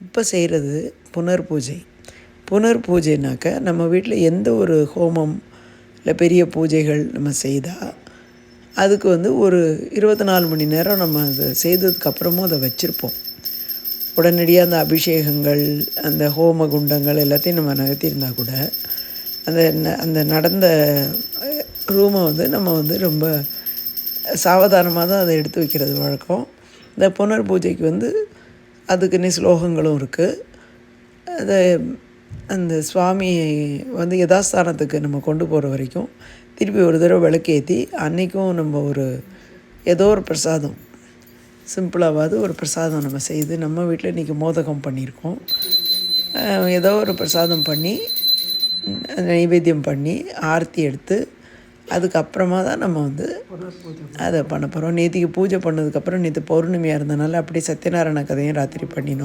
இப்போ செய்கிறது புனர் பூஜை புனர் பூஜைனாக்க நம்ம வீட்டில் எந்த ஒரு ஹோமம் இல்லை பெரிய பூஜைகள் நம்ம செய்தால் அதுக்கு வந்து ஒரு இருபத்தி நாலு மணி நேரம் நம்ம அதை செய்ததுக்கப்புறமும் அதை வச்சுருப்போம். உடனடியாக அந்த அபிஷேகங்கள் அந்த ஹோம குண்டங்கள் எல்லாத்தையும் நம்ம நகர்த்தியிருந்தால் கூட அந்த ந- அந்த நடந்த ரூமை வந்து நம்ம வந்து ரொம்ப சாவதானமாக தான் அதை எடுத்து வைக்கிறது வழக்கம். இந்த புனர் பூஜைக்கு வந்து அதுக்குன்னே ஸ்லோகங்களும் இருக்குது அதை அந்த சுவாமியை வந்து யதாஸ்தானத்துக்கு நம்ம கொண்டு போகிற வரைக்கும் திருப்பி ஒரு தடவை விளக்கேற்றி அன்றைக்கும் நம்ம ஒரு ஏதோ ஒரு பிரசாதம் சிம்பிளாவது ஒரு பிரசாதம் நம்ம செய்து நம்ம வீட்டில் இன்றைக்கி மோதகம் பண்ணியிருக்கோம். ஏதோ ஒரு பிரசாதம் பண்ணி நைவேத்தியம் பண்ணி ஆர்த்தி எடுத்து அதுக்கப்புறமா தான் நம்ம வந்து அதை பண்ண போகிறோம் நேற்றுக்கு பூஜை பண்ணதுக்கப்புறம் நேற்று பௌர்ணமியாக இருந்தனால அப்படியே சத்யநாராயண கதையும் ராத்திரி பண்ணினோம்.